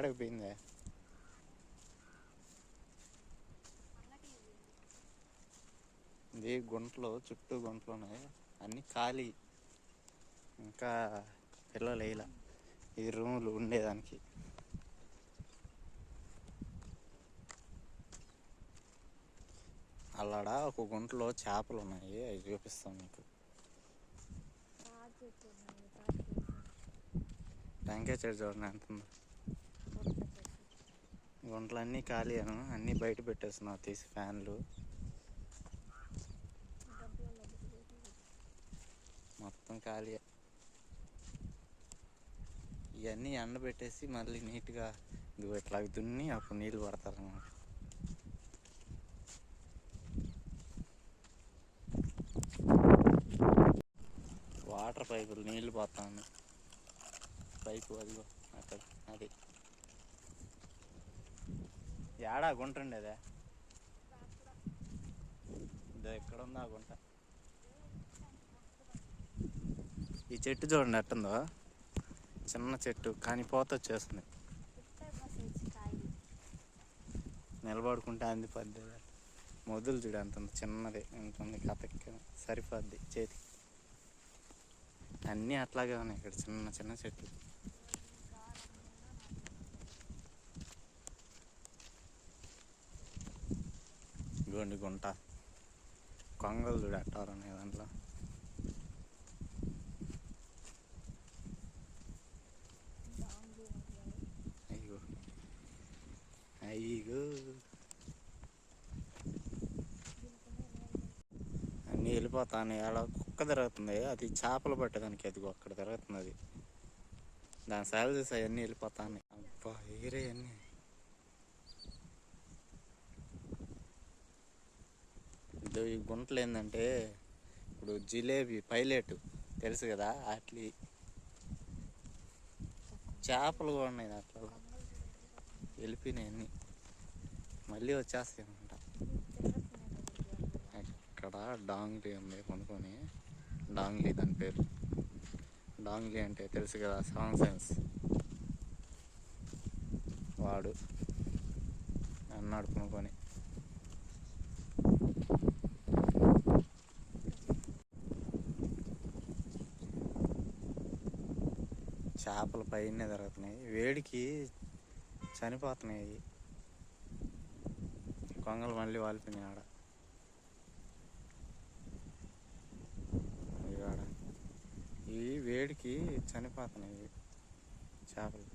ఆడకు పోయిందే ఇది గుంటలు చుట్టూ గుంటలు ఉన్నాయి. అన్ని ఖాళీ. ఇంకా పిల్లలు వేయలే ఈ రూములు ఉండేదానికి. అల్లాడ ఒక గుంటలో చేపలు ఉన్నాయి అవి చూపిస్తాం మీకు. ట్యాంకే చెట్టు చూడండి ఎంత గుంటలన్నీ గుంటలు అన్నీ ఖాళీ అను అన్నీ బయట పెట్టేస్తున్నావు తీసి ఫ్యాన్లు. మొత్తం ఖాళీ ఇవన్నీ ఎండబెట్టేసి మళ్ళీ నీట్గా ఇదిగో ఇట్లా దున్ని అప్పుడు నీళ్ళు పడతారు అన్నమాట వాటర్ పైపులు నీళ్ళు పోతాను. పైపు అదిగో అక్కడ అది. ఏడా గుంట ఉండేదే ఇదో ఎక్కడ ఉందా ఆ గుంట. ఈ చెట్టు చూడండి ఎట్టుందో? చిన్న చెట్టు కానీ పోత వచ్చేస్తుంది. నిలబడుకుంటే అంది పద్ది మొదలు చూడు అంత చిన్నది ఎంత ఉంది కథకి సరిపోద్ది చేతికి. అన్నీ అట్లాగే ఉన్నాయి ఇక్కడ చిన్న చిన్న చెట్లు. గోండి గుంట. కొంగలు చూడు అట్టారు దాంట్లో. అయ్యో. అయ్యో. అన్నీ వెళ్ళిపోతాను. ఎలా కుక్క తిరుగుతుంది. అది చేపలు పట్టేదానికి అదిగో అక్కడ తిరుగుతుంది అది. దాని సేల్ చేసి అవన్నీ వెళ్ళిపోతాను. అబ్బా ఏరే అన్నీ. ఈ గుంటలు ఏంటంటే ఇప్పుడు జిలేబీ పైలెట్ తెలుసు కదా అట్లీ చేపలు కూడా ఉన్నాయి అట్లా వెళ్ళిపోయినాయి మళ్ళీ వచ్చేస్తాయి అనమాట ఇక్కడ డాంగ్లీ ఉంది కొనుక్కొని. డాంగ్లీ దాని పేరు. డాంగ్లీ అంటే తెలుసు కదా సెవెన్ సెన్స్ వాడు అన్నాడు కొనుక్కొని. చేపలు పైన తిరుగుతున్నాయి వేడికి చనిపోతున్నాయి కొంగలు మళ్ళీ వాలిపోయినాయి ఆడ. ఆడ. ఈ వేడికి చనిపోతున్నాయి చేపలు.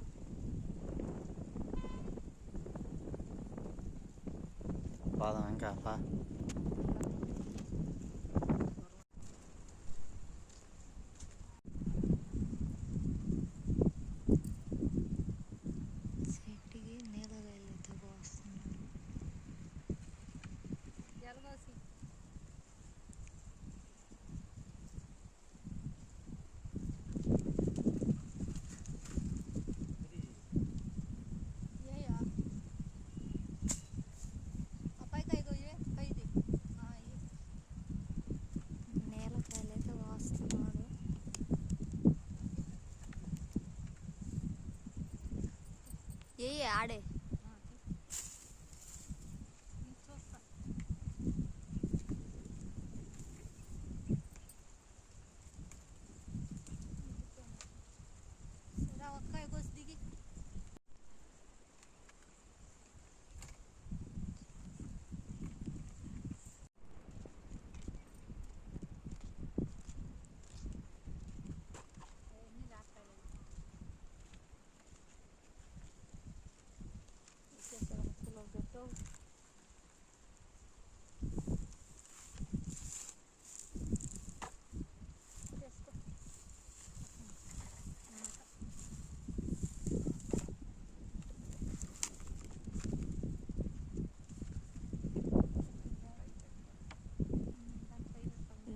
పాదం ఇంకా ఏ ఆడే.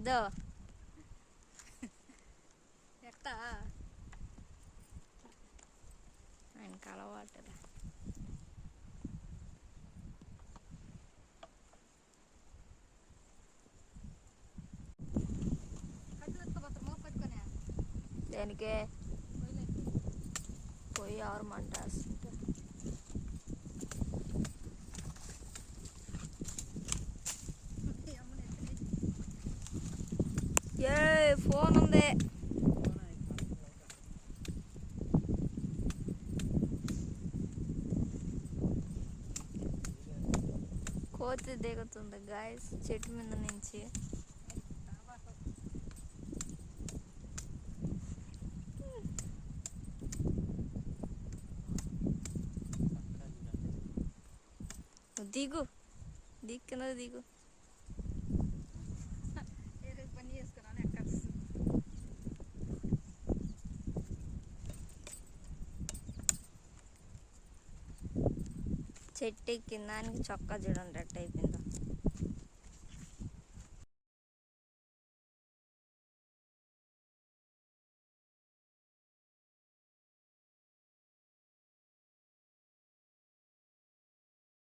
దో ఎట్టా ఆయనకు అలవాటులే దేనికే పోయి ఎవరు మంట Phone ఉంది కోతి దిగుతుంది గాయస్ చెట్టు మీద నుంచి దిగు దిక్కున దిగు ఏదో పని చేసుకున్నాను ఎక్కడ చెట్టు ఎక్కిన దానికి చొక్కా చూడండి అట్ట అయిపోయిందో.